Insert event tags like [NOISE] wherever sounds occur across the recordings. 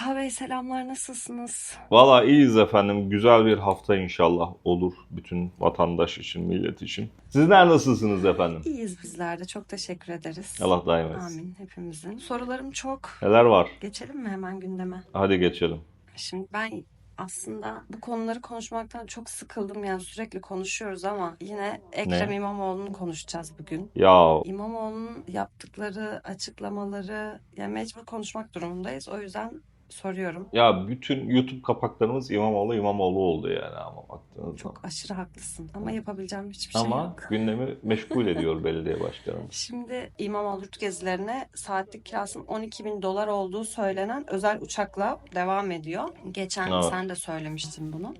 Taha Bey selamlar nasılsınız? Valla iyiyiz efendim. Güzel bir hafta inşallah olur bütün vatandaş için, millet için. Sizler nasılsınız efendim? İyiyiz bizler de çok teşekkür ederiz. Allah daim etsin. Amin hepimizin. Sorularım çok. Neler var? Geçelim mi hemen gündeme? Hadi geçelim. Şimdi ben aslında bu konuları konuşmaktan çok sıkıldım. Yani sürekli konuşuyoruz ama yine Ekrem Ne? İmamoğlu'nu konuşacağız bugün. Ya İmamoğlu'nun yaptıkları, açıklamaları yani mecbur konuşmak durumundayız. O yüzden soruyorum. ya bütün YouTube kapaklarımız İmamoğlu İmamoğlu oldu yani ama baktığınız Çok zaman. aşırı haklısın ama yapabileceğim hiçbir şey Ama yok. gündemi meşgul [LAUGHS] ediyor belediye başkanımız. Şimdi İmamoğlu yurt gezilerine saatlik kirasının 12 bin dolar olduğu söylenen özel uçakla devam ediyor. Geçen Evet. sen de söylemiştin bunu.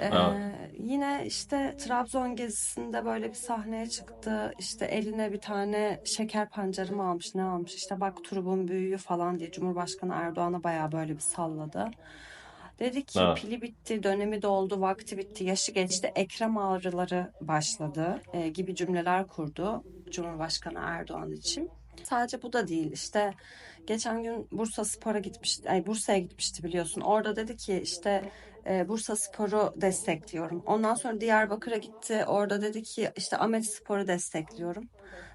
Ee, Evet. Yine işte Trabzon gezisinde böyle bir sahneye çıktı. İşte eline bir tane şeker pancarı mı almış ne almış işte bak turubun büyüğü falan diye Cumhurbaşkanı Erdoğan'a bayağı böyle bir salladı. Dedi ki Evet. pili bitti, dönemi doldu, vakti bitti, yaşı geçti, ekrem ağrıları başladı e, gibi cümleler kurdu Cumhurbaşkanı Erdoğan için. Sadece bu da değil işte geçen gün Bursa Spor'a gitmişti, ay Bursa'ya gitmişti biliyorsun. Orada dedi ki işte e, Bursa Spor'u destekliyorum. Ondan sonra Diyarbakır'a gitti. Orada dedi ki işte Ahmet Spor'u destekliyorum.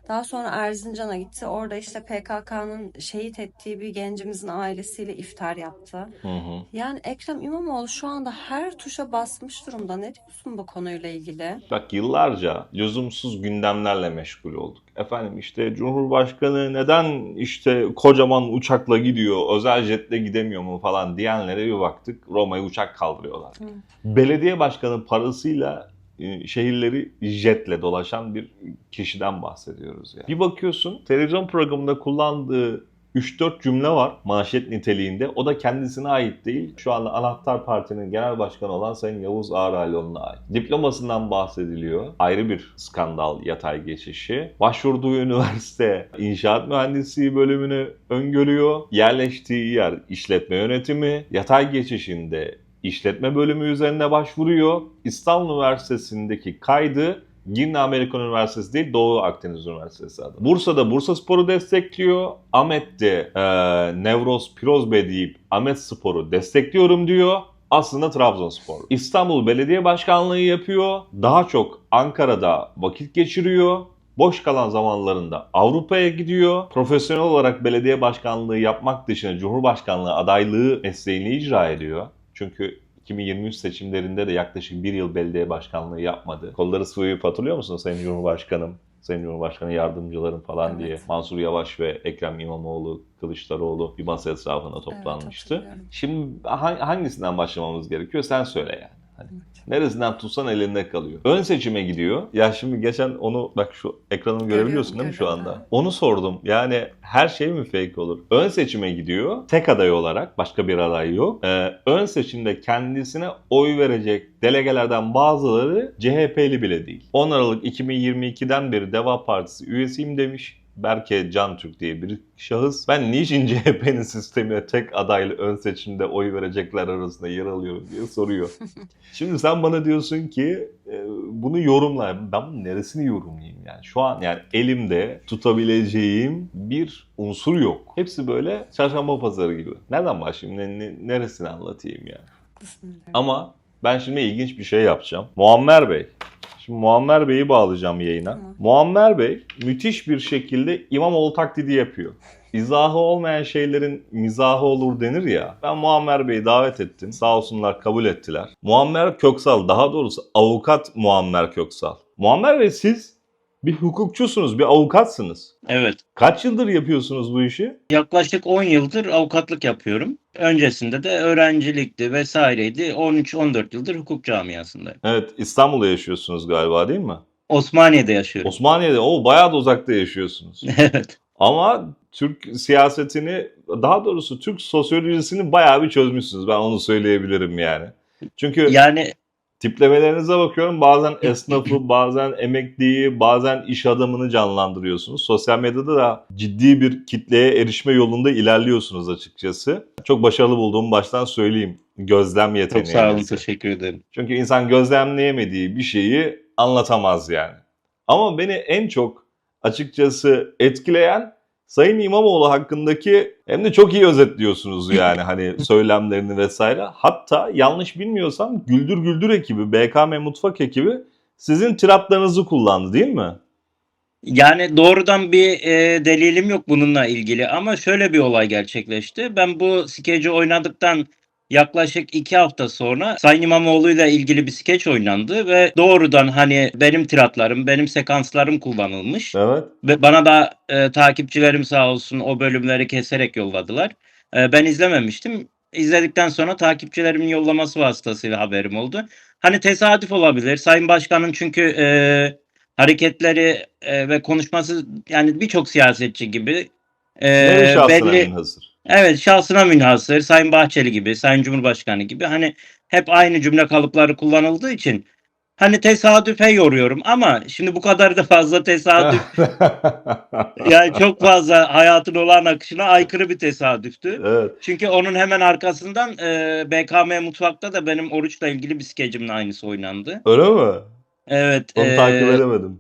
Daha sonra Erzincan'a gitti. Orada işte PKK'nın şehit ettiği bir gencimizin ailesiyle iftar yaptı. Hı hı. Yani Ekrem İmamoğlu şu anda her tuşa basmış durumda. Ne diyorsun bu konuyla ilgili? Bak yıllarca lüzumsuz gündemlerle meşgul olduk. Efendim işte Cumhurbaşkanı neden işte kocaman uçakla gidiyor, özel jetle gidemiyor mu falan diyenlere bir baktık. Roma'ya uçak kaldırıyorlar. Hı. Belediye başkanı parasıyla şehirleri jetle dolaşan bir kişiden bahsediyoruz. Yani. Bir bakıyorsun televizyon programında kullandığı 3-4 cümle var manşet niteliğinde. O da kendisine ait değil. Şu anda Anahtar Parti'nin genel başkanı olan Sayın Yavuz Ağralioğlu'na ait. Diplomasından bahsediliyor. Ayrı bir skandal yatay geçişi. Başvurduğu üniversite inşaat mühendisliği bölümünü öngörüyor. Yerleştiği yer işletme yönetimi. Yatay geçişinde işletme bölümü üzerine başvuruyor. İstanbul Üniversitesi'ndeki kaydı Girne Amerikan Üniversitesi değil Doğu Akdeniz Üniversitesi adı. Bursa'da Bursa Spor'u destekliyor. Ahmet'te e, Nevroz Pirozbe deyip Ahmet Spor'u destekliyorum diyor. Aslında Trabzonspor. İstanbul Belediye Başkanlığı yapıyor. Daha çok Ankara'da vakit geçiriyor. Boş kalan zamanlarında Avrupa'ya gidiyor. Profesyonel olarak belediye başkanlığı yapmak dışında Cumhurbaşkanlığı adaylığı mesleğini icra ediyor. Çünkü 2023 seçimlerinde de yaklaşık bir yıl belediye başkanlığı yapmadı. Kolları sıvayıp hatırlıyor musun Sayın Cumhurbaşkanım? Sayın Cumhurbaşkanı yardımcılarım falan Evet. diye Mansur Yavaş ve Ekrem İmamoğlu, Kılıçdaroğlu bir masa etrafına toplanmıştı. hatırlıyorum. Şimdi ha- hangisinden başlamamız gerekiyor sen söyle yani. Hani neresinden tutsan elinde kalıyor. Ön seçime gidiyor. Ya şimdi geçen onu bak şu ekranımı görebiliyorsun değil mi şu anda? Onu sordum. Yani her şey mi fake olur? Ön seçime gidiyor. Tek aday olarak başka bir aday yok. Ee, ön seçimde kendisine oy verecek delegelerden bazıları CHP'li bile değil. 10 Aralık 2022'den beri Deva Partisi üyesiyim demiş. Berke Can Türk diye bir şahıs. Ben niçin [LAUGHS] CHP'nin sistemine tek adaylı ön seçimde oy verecekler arasında yer alıyorum diye soruyor. [LAUGHS] Şimdi sen bana diyorsun ki e, bunu yorumla. Ben bunun neresini yorumlayayım yani? Şu an yani elimde tutabileceğim bir unsur yok. Hepsi böyle çarşamba pazarı gibi. Nereden başlayayım? Ne, ne- neresini anlatayım yani? Ama ben şimdi ilginç bir şey yapacağım. Muammer Bey. Şimdi Muammer Bey'i bağlayacağım yayına. Tamam. Muammer Bey müthiş bir şekilde İmamoğlu taklidi yapıyor. İzahı olmayan şeylerin mizahı olur denir ya. Ben Muammer Bey'i davet ettim. Sağ olsunlar kabul ettiler. Muammer Köksal, daha doğrusu avukat Muammer Köksal. Muammer Bey siz bir hukukçusunuz, bir avukatsınız. Evet. Kaç yıldır yapıyorsunuz bu işi? Yaklaşık 10 yıldır avukatlık yapıyorum. Öncesinde de öğrencilikti vesaireydi. 13-14 yıldır hukuk camiasındayım. Evet, İstanbul'da yaşıyorsunuz galiba değil mi? Osmaniye'de yaşıyorum. Osmaniye'de, o bayağı da uzakta yaşıyorsunuz. [LAUGHS] evet. Ama Türk siyasetini, daha doğrusu Türk sosyolojisini bayağı bir çözmüşsünüz. Ben onu söyleyebilirim yani. Çünkü Yani tiplemelerinize bakıyorum bazen [LAUGHS] esnafı, bazen emekliyi, bazen iş adamını canlandırıyorsunuz. Sosyal medyada da ciddi bir kitleye erişme yolunda ilerliyorsunuz açıkçası. Çok başarılı bulduğumu baştan söyleyeyim. Gözlem çok yeteneği. sağ olun teşekkür ederim. Çünkü insan gözlemleyemediği bir şeyi anlatamaz yani. Ama beni en çok açıkçası etkileyen Sayın İmamoğlu hakkındaki hem de çok iyi özetliyorsunuz yani [LAUGHS] hani söylemlerini vesaire. Hatta yanlış bilmiyorsam Güldür Güldür ekibi, BKM Mutfak ekibi sizin tiratlarınızı kullandı değil mi? Yani doğrudan bir e, delilim yok bununla ilgili ama şöyle bir olay gerçekleşti. Ben bu skeci oynadıktan yaklaşık iki hafta sonra Sayın İmamoğlu ile ilgili bir skeç oynandı ve doğrudan hani benim tiratlarım, benim sekanslarım kullanılmış. Evet. Ve bana da e, takipçilerim sağ olsun o bölümleri keserek yolladılar. E, ben izlememiştim. İzledikten sonra takipçilerimin yollaması vasıtasıyla haberim oldu. Hani tesadüf olabilir. Sayın Başkan'ın çünkü e, hareketleri e, ve konuşması yani birçok siyasetçi gibi e, belli münhasır? Evet şahsına münhasır. Sayın Bahçeli gibi, Sayın Cumhurbaşkanı gibi hani hep aynı cümle kalıpları kullanıldığı için hani tesadüfe yoruyorum ama şimdi bu kadar da fazla tesadüf [LAUGHS] yani çok fazla hayatın olağan akışına aykırı bir tesadüftü. evet. Çünkü onun hemen arkasından e, BKM Mutfak'ta da benim oruçla ilgili bir skecimin aynısı oynandı. Öyle mi? Evet. Onu e, takip edemedim.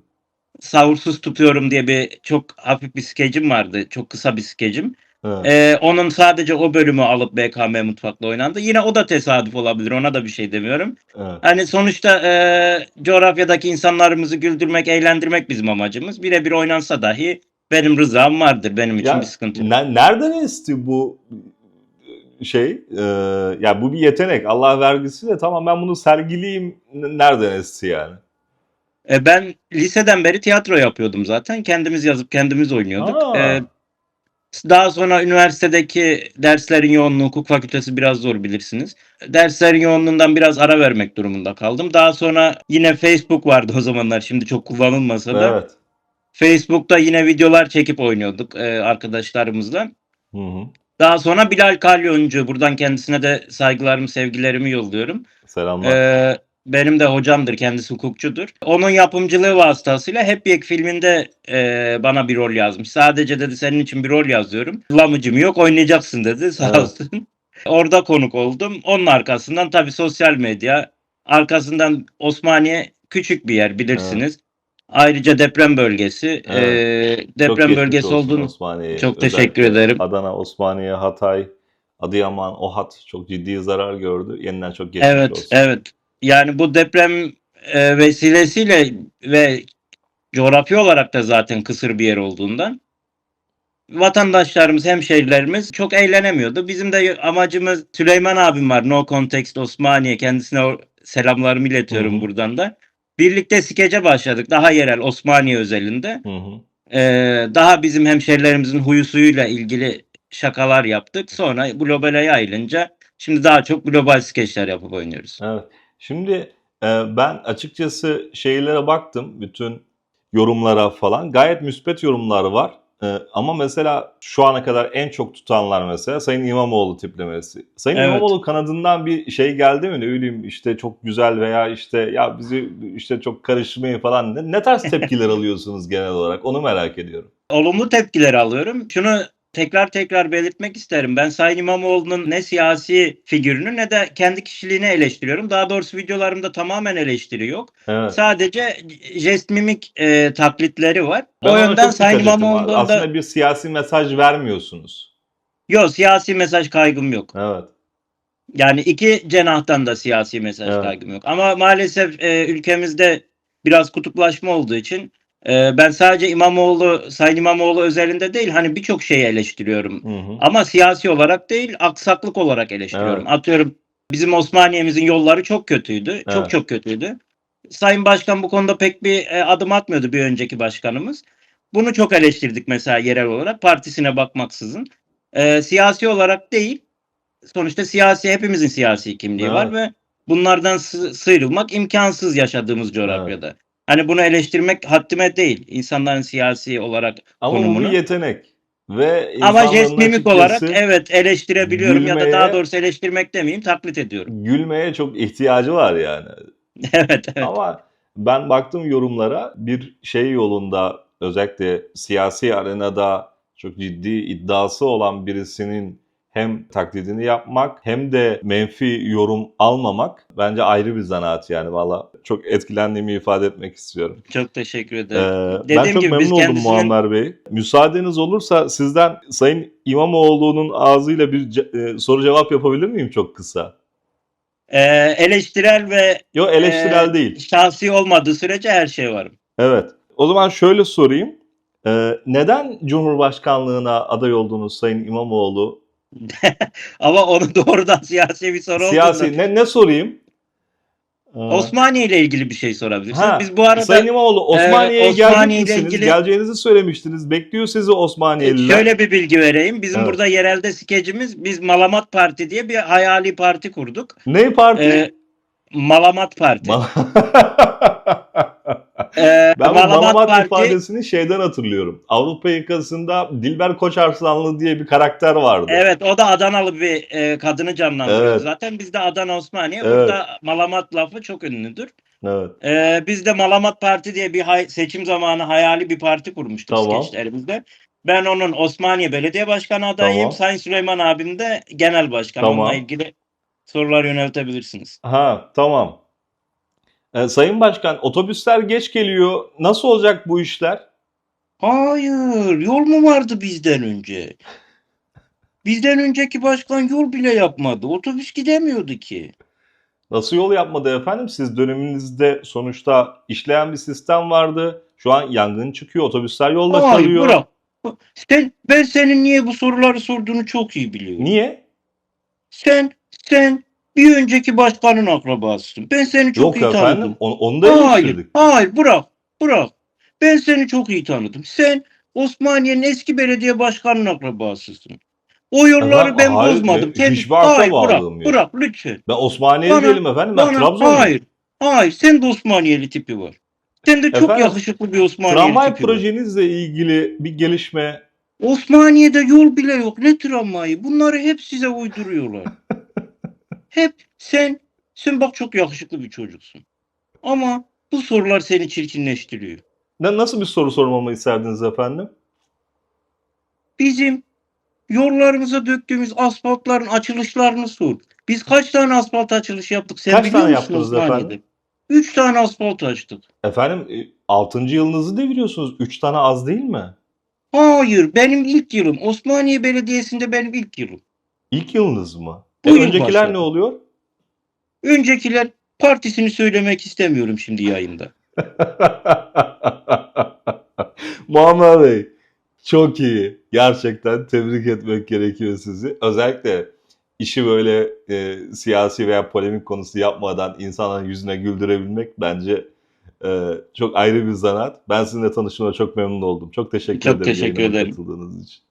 Savursuz tutuyorum diye bir çok hafif bir skecim vardı. Çok kısa bir skecim. Evet. Ee, onun sadece o bölümü alıp BKM Mutfak'la oynandı. Yine o da tesadüf olabilir. Ona da bir şey demiyorum. evet. Hani sonuçta e, coğrafyadaki insanlarımızı güldürmek, eğlendirmek bizim amacımız. Birebir oynansa dahi benim rızam vardır. Benim için Ya, bir sıkıntı yok. Ne- nereden esti bu şey? Ee, ya bu bir yetenek. Allah vergisi de tamam ben bunu sergileyim. Nereden esti yani? E, ben liseden beri tiyatro yapıyordum zaten. Kendimiz yazıp kendimiz oynuyorduk. Aa. E, daha sonra üniversitedeki derslerin yoğunluğu, hukuk fakültesi biraz zor bilirsiniz. Derslerin yoğunluğundan biraz ara vermek durumunda kaldım. Daha sonra yine Facebook vardı o zamanlar. Şimdi çok kullanılmasa da. Evet. Facebook'ta yine videolar çekip oynuyorduk e, arkadaşlarımızla. Hı hı. Daha sonra Bilal Kalyoncu, buradan kendisine de saygılarımı, sevgilerimi yolluyorum. Selamlar. Ee, benim de hocamdır, kendisi hukukçudur. Onun yapımcılığı vasıtasıyla Hep Yek filminde e, bana bir rol yazmış. Sadece dedi senin için bir rol yazıyorum. Lamıcım yok oynayacaksın dedi [LAUGHS] sağ Evet. olsun. Orada konuk oldum. Onun arkasından tabii sosyal medya, arkasından Osmaniye küçük bir yer bilirsiniz. Ayrıca deprem bölgesi. Evet. Ee, Çok deprem geçmiş bölgesi olduğunu Osmaniye'ye. çok Özellikle teşekkür ederim. Adana, Osmaniye, Hatay, Adıyaman, Ohat çok ciddi zarar gördü. Yeniden çok geçmiş Evet, olsun. evet. Yani bu deprem e, vesilesiyle ve coğrafi olarak da zaten kısır bir yer olduğundan vatandaşlarımız, hemşehrilerimiz çok eğlenemiyordu. Bizim de amacımız Süleyman abim var. No Context Osmaniye. Kendisine selamlarımı iletiyorum Hı hı. buradan da. Birlikte skece başladık. Daha yerel Osmaniye özelinde. Hı hı. Ee, daha bizim hemşerilerimizin huyu suyuyla ilgili şakalar yaptık. Sonra globale yayılınca şimdi daha çok global skeçler yapıp oynuyoruz. Evet. Şimdi e, ben açıkçası şeylere baktım. Bütün yorumlara falan. Gayet müspet yorumlar var. E, ama mesela şu ana kadar en çok tutanlar mesela Sayın İmamoğlu tiplemesi. Sayın Evet. İmamoğlu kanadından bir şey geldi mi? Ne bileyim işte çok güzel veya işte ya bizi işte çok karışmayın falan. Ne, ne tarz tepkiler [LAUGHS] alıyorsunuz genel olarak? Onu merak ediyorum. olumlu tepkiler alıyorum. Şunu tekrar tekrar belirtmek isterim. Ben Sayın İmamoğlu'nun ne siyasi figürünü ne de kendi kişiliğini eleştiriyorum. Daha doğrusu videolarımda tamamen eleştiri yok. Evet. Sadece jest mimik e, taklitleri var. Ben o yönden Sayın. İmamoğlu'nda Aslında bir siyasi mesaj vermiyorsunuz. yok siyasi mesaj kaygım yok. Evet. Yani iki cenahtan da siyasi mesaj Evet. kaygım yok. Ama maalesef e, ülkemizde biraz kutuplaşma olduğu için e, ben sadece İmamoğlu, Sayın İmamoğlu özelinde değil hani birçok şeyi eleştiriyorum. Hı hı. Ama siyasi olarak değil, aksaklık olarak eleştiriyorum. Atıyorum bizim Osmaniye'mizin yolları çok kötüydü. Çok Evet. çok kötüydü. Sayın Başkan bu konuda pek bir e, adım atmıyordu bir önceki başkanımız. Bunu çok eleştirdik mesela yerel olarak partisine bakmaksızın. E, siyasi olarak değil. Sonuçta siyasi hepimizin siyasi kimliği Evet. var ve bunlardan sı- sıyrılmak imkansız yaşadığımız coğrafyada. Hani bunu eleştirmek haddime değil. İnsanların siyasi olarak Ama bu konumunu. bir yetenek. Ve Ama jest mimik olarak evet eleştirebiliyorum ya da gülmeye- daha doğrusu eleştirmek demeyeyim taklit ediyorum. gülmeye çok ihtiyacı var yani. [LAUGHS] evet evet. Ama ben baktım yorumlara bir şey yolunda özellikle siyasi arenada çok ciddi iddiası olan birisinin hem taklidini yapmak hem de menfi yorum almamak bence ayrı bir zanaat yani valla. Çok etkilendiğimi ifade etmek istiyorum. Çok teşekkür Ee, ederim. ben Dediğim çok gibi memnun biz oldum kendisinin- Muammer Bey. Müsaadeniz olursa sizden Sayın İmamoğlu'nun ağzıyla bir ce- e, soru cevap yapabilir miyim çok kısa? Ee, eleştirel ve Yok eleştirel Ee, değil. şahsi olmadığı sürece her şey varım. Evet. O zaman şöyle sorayım. Ee, neden Cumhurbaşkanlığına aday oldunuz Sayın İmamoğlu? [LAUGHS] Ama onu doğrudan siyasi bir soru Siyasi olduğunda ne ne sorayım? Ee, Osmaniye ile ilgili bir şey sorabilirsiniz. Ha, Biz bu arada Sayın İmamoğlu Osmaniye'ye Ee, Osmaniye ile ilgili- Geleceğinizi söylemiştiniz. Bekliyor sizi Osmaniyeliler. şöyle bir bilgi vereyim. Bizim Evet. burada yerelde skecimiz biz Malamat Parti diye bir hayali parti kurduk. Ne parti? Ee, Malamat Parti. Mal- [LAUGHS] Ee, ben Malamat Malamat Parti ifadesini şeyden hatırlıyorum. Avrupa yakasında Dilber Koçarslanlı diye bir karakter vardı. Evet o da Adanalı bir e, kadını canlandırıyor Evet. zaten. Bizde Adana Osmaniye. Evet. Burada Malamat lafı çok ünlüdür. Evet. Ee, biz de Malamat Parti diye bir seçim zamanı hayali bir parti kurmuştuk Tamam. skeçlerimizde. Ben onun Osmaniye Belediye Başkanı adayıyım. Tamam. Sayın Süleyman abim de genel başkan. Tamam. Onunla ilgili sorular yöneltebilirsiniz. Ha tamam. Ee, Sayın Başkan otobüsler geç geliyor. Nasıl olacak bu işler? Hayır, yol mu vardı bizden önce? Bizden önceki başkan yol bile yapmadı. Otobüs gidemiyordu ki. Nasıl yol yapmadı efendim? Siz döneminizde sonuçta işleyen bir sistem vardı. Şu an yangın çıkıyor, otobüsler yolda Hayır, kalıyor. bırak. Sen, ben senin niye bu soruları sorduğunu çok iyi biliyorum. Niye? Sen, sen bir önceki başkanın akrabasısın. Ben seni çok Yok iyi efendim, tanıdım. onu, onu da Hayır, eleştirdik. hayır bırak, bırak. Ben seni çok iyi tanıdım. Sen Osmaniye'nin eski belediye başkanının akrabasısın. O yolları Efendim, ben hayır, bozmadım. ben Kendi- hiçbir hayır, bırak, akrabalığım yok. bırak lütfen. Ben Osmaniyeli Bana- değilim efendim, ben Trabzonluyum. hayır, hayır. Sen de Osmaniyeli tipi var. Sen de çok Efendim, yakışıklı bir Osmaniyeli Tramvay tipi var. projenizle ilgili bir gelişme Osmaniye'de yol bile yok. Ne tramvayı? Bunları hep size uyduruyorlar. [LAUGHS] hep sen, sen bak çok yakışıklı bir çocuksun. Ama bu sorular seni çirkinleştiriyor. ne nasıl bir soru sormamı isterdiniz efendim? Bizim yollarımıza döktüğümüz asfaltların açılışlarını sor. Biz kaç tane asfalt açılışı yaptık? Sen Kaç biliyor tane musun yaptınız Osmaniye'de? efendim? Üç tane asfalt açtık. Efendim 6. yılınızı deviriyorsunuz. 3 tane az değil mi? Hayır, benim ilk yılım. Osmaniye Belediyesi'nde benim ilk yılım. İlk yılınız mı? Bu E, öncekiler başladı. ne oluyor? Öncekiler partisini söylemek istemiyorum şimdi yayında. [LAUGHS] Muammer Bey çok iyi. Gerçekten tebrik etmek gerekiyor sizi. Özellikle işi böyle e, siyasi veya polemik konusu yapmadan insanların yüzüne güldürebilmek bence e, çok ayrı bir zanaat. Ben sizinle tanıştığıma çok memnun oldum. Çok teşekkür Çok ederim teşekkür yayınıma ederim. katıldığınız için.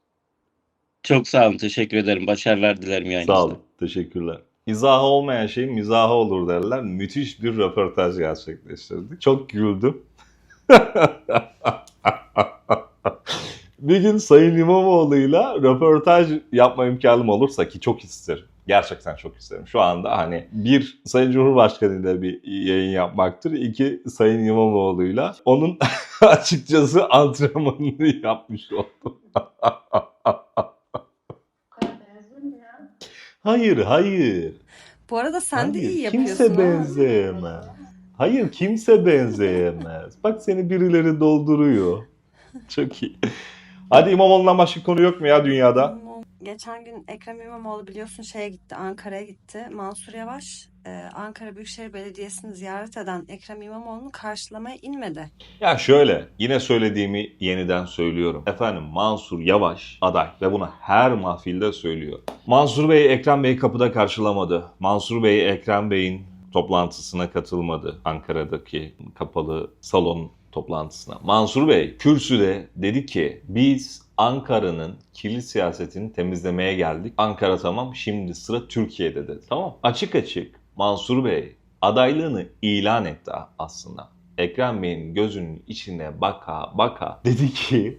Çok sağ olun. Teşekkür ederim. Başarılar dilerim yayınınızda. Sağ olun. Teşekkürler. İzahı olmayan şeyin mizahı olur derler. Müthiş bir röportaj gerçekleştirdik. Çok güldüm. [LAUGHS] bir gün Sayın İmamoğlu'yla röportaj yapma imkanım olursa ki çok isterim. Gerçekten çok isterim. Şu anda hani bir Sayın Cumhurbaşkanı ile bir yayın yapmaktır. İki Sayın İmamoğlu'yla. Onun [LAUGHS] açıkçası antrenmanını yapmış oldum. [LAUGHS] Hayır, hayır. Bu arada sen de Hayır, iyi yapıyorsun. Kimse ha. benzeyemez. Hayır, kimse benzeyemez. Bak seni birileri dolduruyor. Çok iyi. Hadi İmamoğlu'ndan başka konu yok mu ya dünyada? Geçen gün Ekrem İmamoğlu biliyorsun şeye gitti, Ankara'ya gitti. Mansur Yavaş, e, Ankara Büyükşehir Belediyesi'ni ziyaret eden Ekrem İmamoğlu'nu karşılamaya inmedi. Ya şöyle, yine söylediğimi yeniden söylüyorum. Efendim Mansur Yavaş aday ve bunu her mahfilde söylüyor. Mansur Bey Ekrem Bey kapıda karşılamadı. Mansur Bey Ekrem Bey'in toplantısına katılmadı. Ankara'daki kapalı salon toplantısına. Mansur Bey kürsüde dedi ki biz Ankara'nın kirli siyasetini temizlemeye geldik. Ankara tamam şimdi sıra Türkiye'de dedi. Tamam. Açık açık Mansur Bey adaylığını ilan etti aslında. Ekrem Bey'in gözünün içine baka baka dedi ki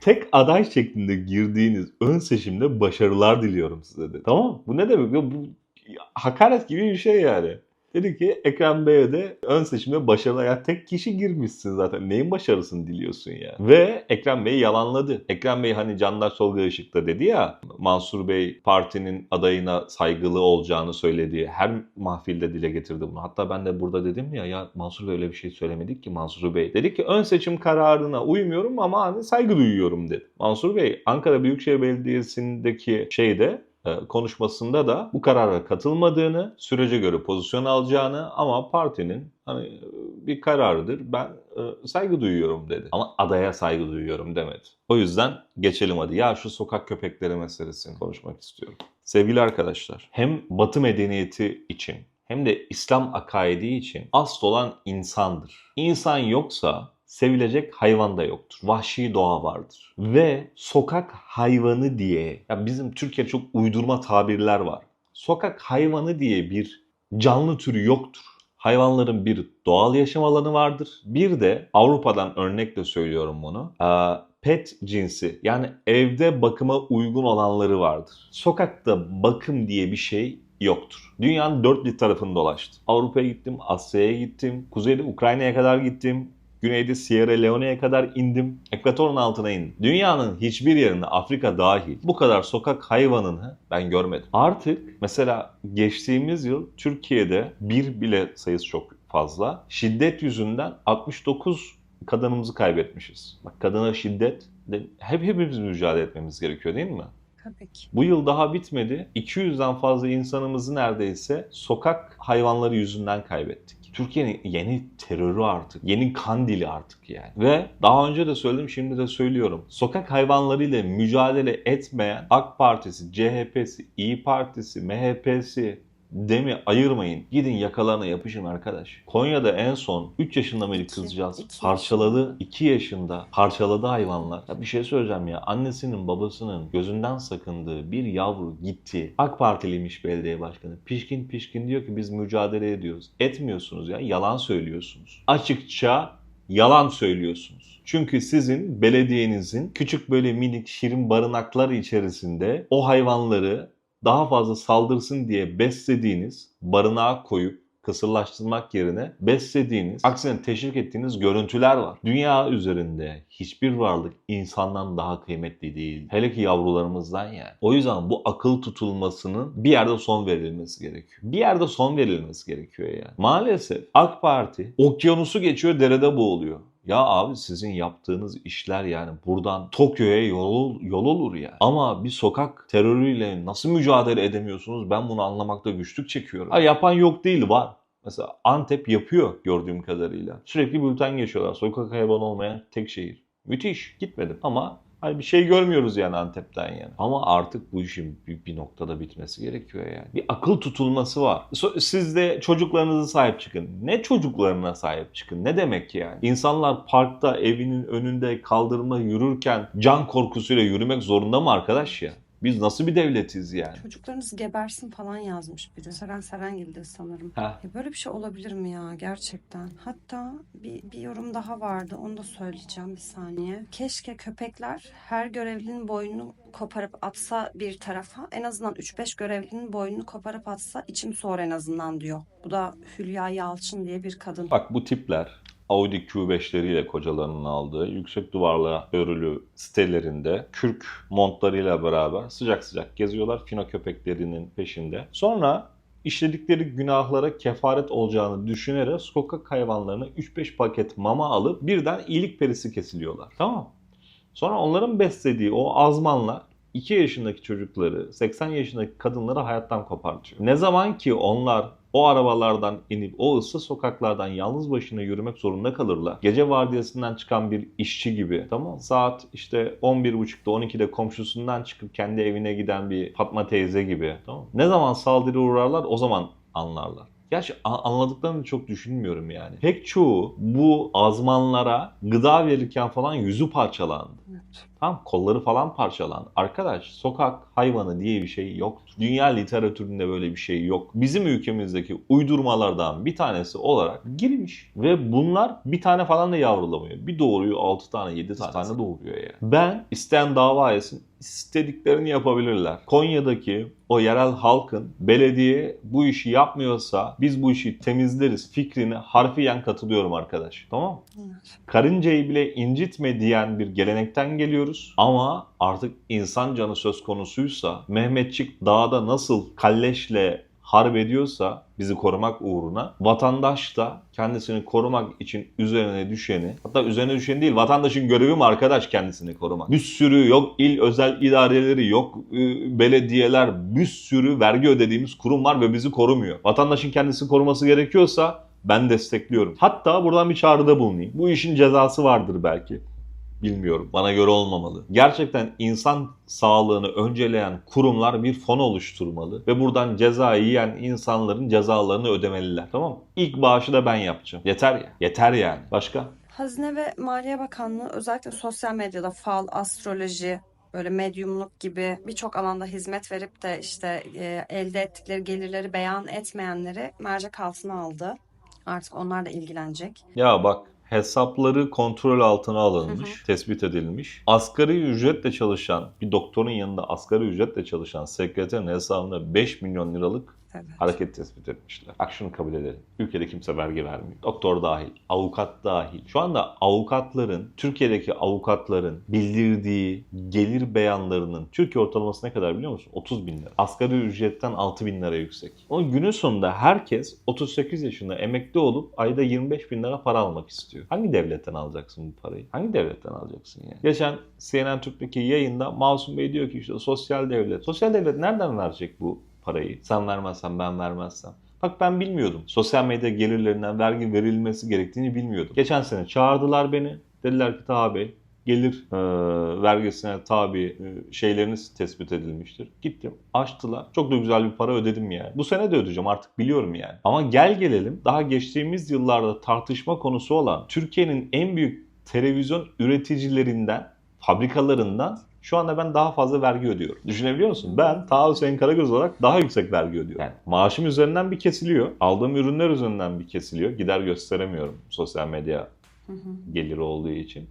tek aday şeklinde girdiğiniz ön seçimde başarılar diliyorum size dedi. Tamam Bu ne demek? Bu hakaret gibi bir şey yani. Dedi ki Ekrem Bey'e de ön seçimde başarılı. Ya tek kişi girmişsin zaten. Neyin başarısını diliyorsun ya? Ve Ekrem Bey yalanladı. Ekrem Bey hani Candaş Tolga Işık'ta dedi ya Mansur Bey partinin adayına saygılı olacağını söyledi. Her mahfilde dile getirdi bunu. Hatta ben de burada dedim ya ya Mansur Bey öyle bir şey söylemedik ki Mansur Bey. Dedi ki ön seçim kararına uymuyorum ama hani saygı duyuyorum dedi. Mansur Bey Ankara Büyükşehir Belediyesi'ndeki şeyde konuşmasında da bu karara katılmadığını, sürece göre pozisyon alacağını ama partinin hani e, bir kararıdır. Ben e, saygı duyuyorum dedi. Ama adaya saygı duyuyorum demedi. O yüzden geçelim hadi. Ya şu sokak köpekleri meselesini konuşmak istiyorum. Sevgili arkadaşlar, hem Batı medeniyeti için hem de İslam akaidi için asıl olan insandır. İnsan yoksa sevilecek hayvan da yoktur. Vahşi doğa vardır. Ve sokak hayvanı diye, ya bizim Türkiye çok uydurma tabirler var. Sokak hayvanı diye bir canlı türü yoktur. Hayvanların bir doğal yaşam alanı vardır. Bir de Avrupa'dan örnekle söylüyorum bunu. Ee, Pet cinsi yani evde bakıma uygun olanları vardır. Sokakta bakım diye bir şey yoktur. Dünyanın dört bir tarafını dolaştım. Avrupa'ya gittim, Asya'ya gittim, kuzeyde Ukrayna'ya kadar gittim, güneyde Sierra Leone'ye kadar indim, ekvatorun altına indim. Dünyanın hiçbir yerinde Afrika dahil bu kadar sokak hayvanını ben görmedim. Artık mesela geçtiğimiz yıl Türkiye'de bir bile sayısı çok fazla. Şiddet yüzünden 69 kadınımızı kaybetmişiz. Bak kadına şiddet de hep hepimiz mücadele etmemiz gerekiyor değil mi? Tabii ki. Bu yıl daha bitmedi. 200'den fazla insanımızı neredeyse sokak hayvanları yüzünden kaybettik. Türkiye'nin yeni terörü artık, yeni kandili artık yani. Ve daha önce de söyledim, şimdi de söylüyorum. Sokak hayvanlarıyla mücadele etmeyen AK Partisi, CHP'si, İyi Partisi, MHP'si, demi ayırmayın. Gidin yakalarına yapışın arkadaş. Konya'da en son 3 yaşında mıydı kızcağız? iki Parçaladı. 2 yaşında parçaladı hayvanlar. Ya bir şey söyleyeceğim ya. Annesinin babasının gözünden sakındığı bir yavru gitti. AK Partiliymiş belediye başkanı. Pişkin pişkin diyor ki biz mücadele ediyoruz. Etmiyorsunuz ya. Yalan söylüyorsunuz. Açıkça yalan söylüyorsunuz. Çünkü sizin belediyenizin küçük böyle minik şirin barınaklar içerisinde o hayvanları daha fazla saldırsın diye beslediğiniz, barınağa koyup kısırlaştırmak yerine beslediğiniz, aksine teşvik ettiğiniz görüntüler var. Dünya üzerinde hiçbir varlık insandan daha kıymetli değil. Hele ki yavrularımızdan yani. O yüzden bu akıl tutulmasının bir yerde son verilmesi gerekiyor. Bir yerde son verilmesi gerekiyor yani. Maalesef AK Parti okyanusu geçiyor derede boğuluyor. Ya abi sizin yaptığınız işler yani buradan Tokyo'ya yol, yol olur ya. Ama bir sokak terörüyle nasıl mücadele edemiyorsunuz ben bunu anlamakta güçlük çekiyorum. Ha, yapan yok değil var. Mesela Antep yapıyor gördüğüm kadarıyla. Sürekli bülten geçiyorlar. Sokak hayvanı olmayan tek şehir. Müthiş. Gitmedim ama hani bir şey görmüyoruz yani Antep'ten yani. Ama artık bu işin bir, bir noktada bitmesi gerekiyor yani. Bir akıl tutulması var. Siz de çocuklarınızı sahip çıkın. Ne çocuklarına sahip çıkın? Ne demek yani? İnsanlar parkta evinin önünde kaldırımda yürürken can korkusuyla yürümek zorunda mı arkadaş ya? Biz nasıl bir devletiz yani? Çocuklarınız gebersin falan yazmış biri. Seren Serengil'de sanırım. Ya böyle bir şey olabilir mi ya gerçekten? Hatta bir, bir yorum daha vardı. Onu da söyleyeceğim bir saniye. Keşke köpekler her görevlinin boynunu koparıp atsa bir tarafa. En azından 3-5 görevlinin boynunu koparıp atsa içim soğur en azından diyor. Bu da Hülya Yalçın diye bir kadın. Bak bu tipler Audi Q5'leriyle kocalarının aldığı yüksek duvarlı örülü sitelerinde kürk montlarıyla beraber sıcak sıcak geziyorlar fino köpeklerinin peşinde. Sonra işledikleri günahlara kefaret olacağını düşünerek sokak hayvanlarına 3-5 paket mama alıp birden iyilik perisi kesiliyorlar. Tamam. Sonra onların beslediği o azmanlar 2 yaşındaki çocukları, 80 yaşındaki kadınları hayattan kopartıyor. Ne zaman ki onlar o arabalardan inip o ıssız sokaklardan yalnız başına yürümek zorunda kalırlar. Gece vardiyasından çıkan bir işçi gibi tamam? Saat işte 11.30'da 12'de komşusundan çıkıp kendi evine giden bir Fatma teyze gibi tamam? Ne zaman saldırı uğrarlar o zaman anlarlar. Gerçi anladıklarını çok düşünmüyorum yani. Pek çoğu bu azmanlara gıda verirken falan yüzü parçalandı. Evet. Tamam kolları falan parçalandı. Arkadaş sokak hayvanı diye bir şey yoktur. Dünya literatüründe böyle bir şey yok. Bizim ülkemizdeki uydurmalardan bir tanesi olarak girmiş. Ve bunlar bir tane falan da yavrulamıyor. Bir doğuruyor 6 tane 7 tane, tane doğuruyor yani. Ben isteyen dava etsin istediklerini yapabilirler. Konya'daki o yerel halkın belediye bu işi yapmıyorsa biz bu işi temizleriz fikrini harfiyen katılıyorum arkadaş. Tamam mı? Karıncayı bile incitme diyen bir gelenekten geliyoruz. Ama artık insan canı söz konusuysa Mehmetçik dağda nasıl kalleşle harp ediyorsa bizi korumak uğruna vatandaş da kendisini korumak için üzerine düşeni hatta üzerine düşeni değil vatandaşın görevi mi arkadaş kendisini korumak. Bir sürü yok il özel idareleri yok e, belediyeler bir sürü vergi ödediğimiz kurum var ve bizi korumuyor. Vatandaşın kendisini koruması gerekiyorsa ben destekliyorum. Hatta buradan bir çağrıda bulunayım. Bu işin cezası vardır belki. Bilmiyorum. Bana göre olmamalı. Gerçekten insan sağlığını önceleyen kurumlar bir fon oluşturmalı ve buradan ceza yiyen insanların cezalarını ödemeliler. Tamam mı? İlk bağışı da ben yapacağım. Yeter ya. Yeter yani. Başka? Hazine ve Maliye Bakanlığı özellikle sosyal medyada fal, astroloji, böyle medyumluk gibi birçok alanda hizmet verip de işte e, elde ettikleri gelirleri beyan etmeyenleri mercek altına aldı. Artık onlar da ilgilenecek. Ya bak hesapları kontrol altına alınmış, tespit edilmiş. Asgari ücretle çalışan, bir doktorun yanında asgari ücretle çalışan sekreterin hesabına 5 milyon liralık Evet. hareket tespit etmişler. Şunu kabul edelim. Ülkede kimse vergi vermiyor. Doktor dahil, avukat dahil. Şu anda avukatların, Türkiye'deki avukatların bildirdiği gelir beyanlarının Türkiye ortalaması ne kadar biliyor musun? 30 bin lira. Asgari ücretten 6 bin lira yüksek. O günün sonunda herkes 38 yaşında emekli olup ayda 25 bin lira para almak istiyor. Hangi devletten alacaksın bu parayı? Hangi devletten alacaksın yani? Geçen CNN Türk'teki yayında Masum Bey diyor ki işte sosyal devlet. Sosyal devlet nereden verecek bu parayı? Sen vermezsen ben vermezsem. Bak ben bilmiyordum. Sosyal medya gelirlerinden vergi verilmesi gerektiğini bilmiyordum. Geçen sene çağırdılar beni. Dediler ki Taha Bey gelir e, vergisine tabi e, şeyleriniz tespit edilmiştir. Gittim açtılar. Çok da güzel bir para ödedim yani. Bu sene de ödeyeceğim artık biliyorum yani. Ama gel gelelim daha geçtiğimiz yıllarda tartışma konusu olan Türkiye'nin en büyük televizyon üreticilerinden, fabrikalarından şu anda ben daha fazla vergi ödüyorum. Düşünebiliyor musun? Ben Taha Hüseyin Karagöz olarak daha yüksek vergi ödüyorum. Yani maaşım üzerinden bir kesiliyor. Aldığım ürünler üzerinden bir kesiliyor. Gider gösteremiyorum sosyal medya Hı hı. geliri olduğu için.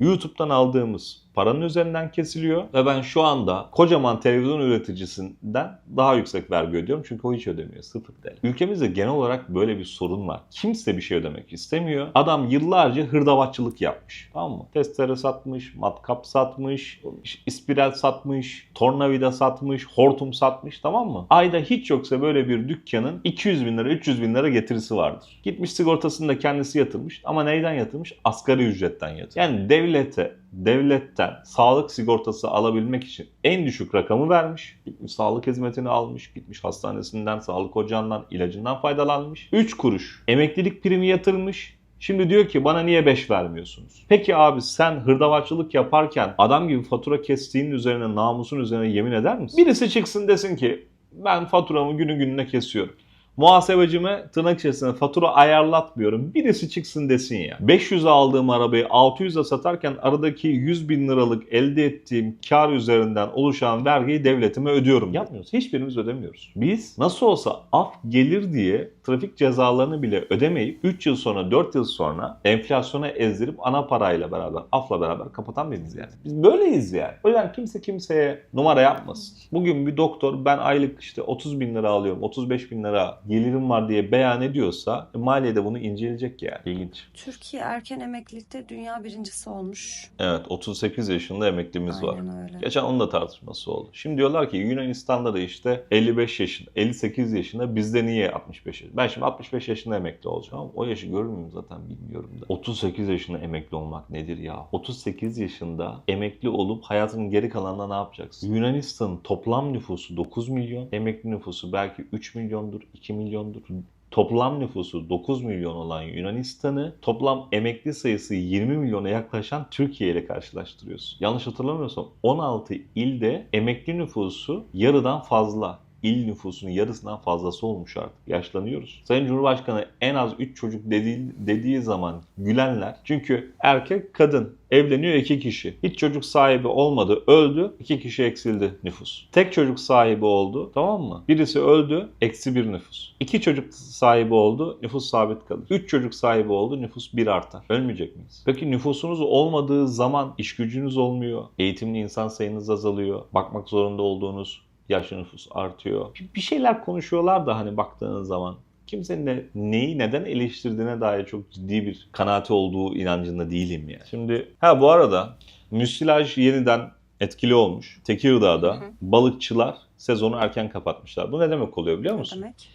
YouTube'dan aldığımız paranın üzerinden kesiliyor ve ben şu anda kocaman televizyon üreticisinden daha yüksek vergi ödüyorum çünkü o hiç ödemiyor. Sıfır TL. Ülkemizde genel olarak böyle bir sorun var. Kimse bir şey ödemek istemiyor. Adam yıllarca hırdavatçılık yapmış. Tamam mı? Testere satmış, matkap satmış, ispiral satmış, tornavida satmış, hortum satmış tamam mı? Ayda hiç yoksa böyle bir dükkanın 200 bin lira, 300 bin lira getirisi vardır. Gitmiş sigortasını da kendisi yatırmış ama neyden yatırmış? Asgari ücretten yatırmış. Yani devlete devletten sağlık sigortası alabilmek için en düşük rakamı vermiş. Gitmiş sağlık hizmetini almış. Gitmiş hastanesinden, sağlık ocağından, ilacından faydalanmış. 3 kuruş emeklilik primi yatırmış. Şimdi diyor ki bana niye 5 vermiyorsunuz? Peki abi sen hırdavatçılık yaparken adam gibi fatura kestiğinin üzerine namusun üzerine yemin eder misin? Birisi çıksın desin ki ben faturamı günü gününe kesiyorum. Muhasebecime tırnak içerisinde fatura ayarlatmıyorum. Birisi çıksın desin ya. 500 aldığım arabayı 600'e satarken aradaki 100 bin liralık elde ettiğim kar üzerinden oluşan vergiyi devletime ödüyorum. Yapmıyoruz. Hiçbirimiz ödemiyoruz. Biz nasıl olsa af gelir diye trafik cezalarını bile ödemeyip 3 yıl sonra 4 yıl sonra enflasyona ezdirip ana parayla beraber afla beraber kapatan biriz yani. Biz böyleyiz yani. O yüzden kimse kimseye numara yapmasın. Bugün bir doktor ben aylık işte 30 bin lira alıyorum 35 bin lira gelirim var diye beyan ediyorsa e, maliye de bunu inceleyecek yani. İlginç. Türkiye erken emeklilikte dünya birincisi olmuş. Evet 38 yaşında emeklimiz var. Aynen öyle. Geçen onun da tartışması oldu. Şimdi diyorlar ki Yunanistan'da da işte 55 yaşında, 58 yaşında bizde niye 65 yaşında? Ben şimdi 65 yaşında emekli olacağım o yaşı görür müyüm zaten bilmiyorum da. 38 yaşında emekli olmak nedir ya? 38 yaşında emekli olup hayatının geri kalanında ne yapacaksın? Yunanistan'ın toplam nüfusu 9 milyon, emekli nüfusu belki 3 milyondur, 2 milyondur. Toplam nüfusu 9 milyon olan Yunanistan'ı toplam emekli sayısı 20 milyona yaklaşan Türkiye ile karşılaştırıyorsun. Yanlış hatırlamıyorsam 16 ilde emekli nüfusu yarıdan fazla. İl nüfusunun yarısından fazlası olmuş artık. Yaşlanıyoruz. Sayın Cumhurbaşkanı en az 3 çocuk dediği, dediği zaman gülenler. Çünkü erkek kadın evleniyor iki kişi. Hiç çocuk sahibi olmadı öldü. iki kişi eksildi nüfus. Tek çocuk sahibi oldu tamam mı? Birisi öldü eksi bir nüfus. İki çocuk sahibi oldu nüfus sabit kalır. Üç çocuk sahibi oldu nüfus bir artar. Ölmeyecek miyiz? Peki nüfusunuz olmadığı zaman iş gücünüz olmuyor. Eğitimli insan sayınız azalıyor. Bakmak zorunda olduğunuz yaşlı nüfus artıyor. Bir- şeyler konuşuyorlar da hani baktığınız zaman kimsenin de neyi neden eleştirdiğine dair çok ciddi bir kanaati olduğu inancında değilim yani. Şimdi ha bu arada müsilaj yeniden etkili olmuş. Tekirdağ'da Hı hı. balıkçılar sezonu erken kapatmışlar. Bu ne demek oluyor biliyor Ne musun? demek?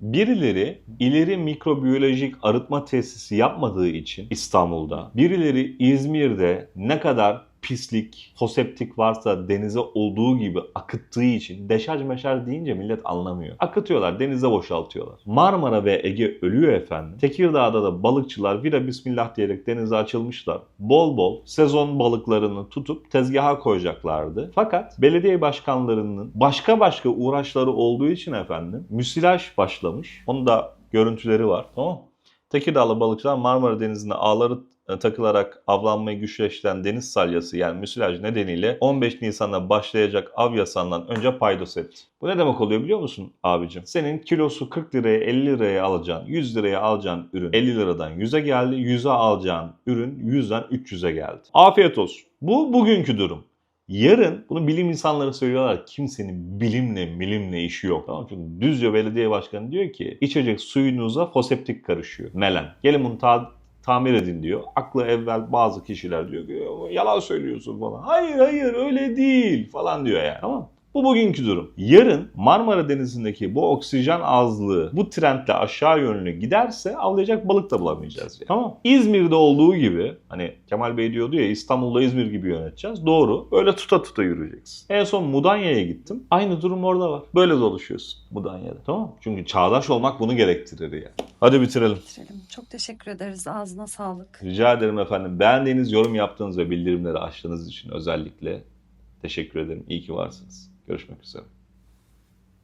Birileri ileri mikrobiyolojik arıtma tesisi yapmadığı için İstanbul'da, birileri İzmir'de ne kadar pislik, foseptik varsa denize olduğu gibi akıttığı için deşarj meşarj deyince millet anlamıyor. Akıtıyorlar, denize boşaltıyorlar. Marmara ve Ege ölüyor efendim. Tekirdağ'da da balıkçılar vira bismillah diyerek denize açılmışlar. Bol bol sezon balıklarını tutup tezgaha koyacaklardı. Fakat belediye başkanlarının başka başka uğraşları olduğu için efendim müsilaj başlamış. Onun da görüntüleri var. Tamam? Tekirdağlı balıkçılar Marmara Denizi'nde ağları takılarak avlanmayı güçleştiren deniz salyası yani müsilaj nedeniyle 15 Nisan'da başlayacak av yasağından önce paydos etti. Bu ne demek oluyor biliyor musun abicim? Senin kilosu 40 liraya 50 liraya alacağın, 100 liraya alacağın ürün 50 liradan 100'e geldi. 100'e alacağın ürün 100'den 300'e geldi. Afiyet olsun. Bu bugünkü durum. Yarın bunu bilim insanları söylüyorlar. Kimsenin bilimle milimle işi yok. Tamam? Çünkü Düzce Belediye Başkanı diyor ki içecek suyunuza foseptik karışıyor. Melen. Gelin bunu ta- tamir edin diyor. Aklı evvel bazı kişiler diyor ki yalan söylüyorsun falan. Hayır hayır öyle değil falan diyor yani. Tamam? Bu bugünkü durum. Yarın Marmara Denizi'ndeki bu oksijen azlığı bu trendle aşağı yönlü giderse avlayacak balık da bulamayacağız. Yani. Tamam. İzmir'de olduğu gibi hani Kemal Bey diyordu ya İstanbul'da İzmir gibi yöneteceğiz. Doğru. Böyle tuta tuta yürüyeceksin. En son Mudanya'ya gittim. Aynı durum orada var. Böyle dolaşıyorsun Mudanya'da. Tamam mı? Çünkü çağdaş olmak bunu gerektirir yani. Hadi bitirelim. Bitirelim. Çok teşekkür ederiz. Ağzına sağlık. Rica ederim efendim. Beğendiğiniz, yorum yaptığınız ve bildirimleri açtığınız için özellikle teşekkür ederim. İyi ki varsınız. Görüşmek üzere.